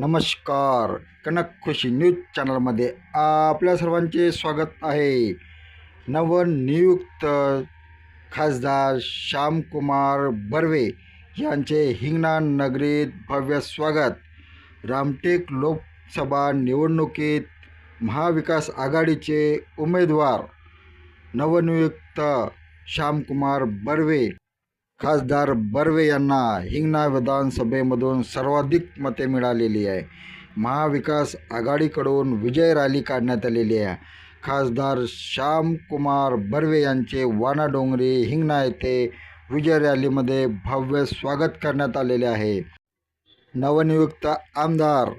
नमस्कार. कनक खुशी न्यूज चॅनलमध्ये आपल्या सर्वांचे स्वागत आहे. नवनियुक्त खासदार श्यामकुमार बर्वे यांचे हिंगणा नगरीत भव्य स्वागत. रामटेक लोकसभा निवडणुकीत महाविकास आघाडीचे उमेदवार. नवनियुक्त श्यामकुमार बर्वे खासदार बर्वे यांना हिंगणा विधानसभेमधून सर्वाधिक मते मिळालेली आहे. महाविकास आघाडीकडून विजय रॅली काढण्यात आलेली आहे. खासदार श्यामकुमार बर्वे यांचे वानाडोंगरी हिंगणा येथे विजय रॅलीमध्ये भव्य स्वागत करण्यात आलेले आहे. नवनियुक्त आमदार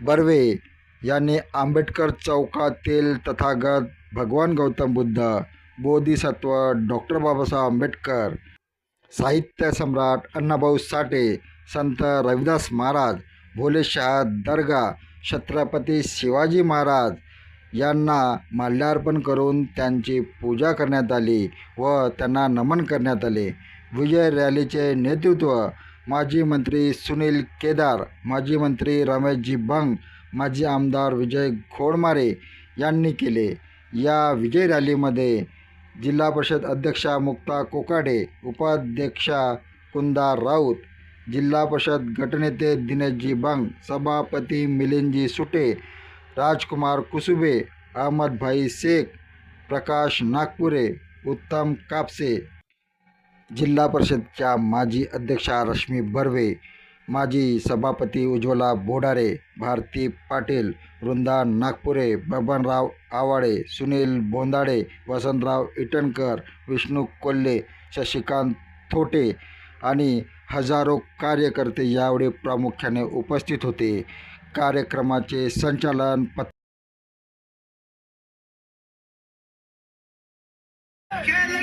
बर्वे यांनी आंबेडकर चौकातील तथागत भगवान गौतम बुद्ध बोधिसत्व डॉक्टर बाबासाहेब आंबेडकर साहित्य सम्राट अण्णाभाऊ साठे संत रविदास महाराज भोलेशहा दर्गा छत्रपती शिवाजी महाराज यांना माल्यार्पण करून त्यांची पूजा करण्यात आली व त्यांना नमन करण्यात आले. विजय रॅलीचे नेतृत्व माजी मंत्री सुनील केदार माजी मंत्री रमेशजी बंग माजी आमदार विजय घोडमारे यांनी केले. या विजय रॅलीमध्ये जिल्हा परिषद अध्यक्षा मुक्ता कोकाडे उपाध्यक्षा कुंदा राऊत जिल्हा परिषद गटनेते दिनेशजी बंग सभापती मिलिंदजी सुटे राजकुमार कुसुबे अहमदभाई शेख प्रकाश नागपुरे उत्तम कापसे. जिल्हा परिषदच्या माजी अध्यक्षा रश्मी बर्वे माजी सभापती उज्ज्वला बोडारे भारती पाटील वृंदा नागपुरे बबनराव आवाडे सुनील बोंदाडे वसंतराव इटणकर विष्णू कोल्हे शशिकांत थोटे आणि हजारो कार्यकर्ते यावेळी प्रामुख्याने उपस्थित होते कार्यक्रमाचे संचालन पत् खेल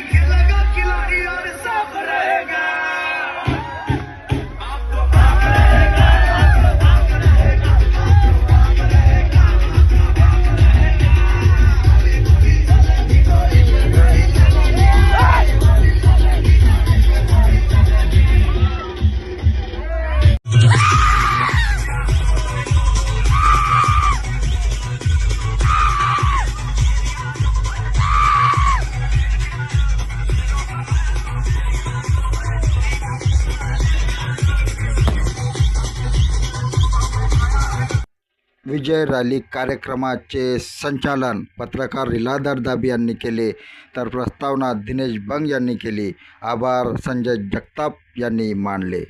विजय रॅली कार्यक्रमाचे संचालन पत्रकार रिलाधर दाबी यांनी केले तर प्रस्तावना दिनेश बंग यांनी केली. आभार संजय जगताप यांनी मानले.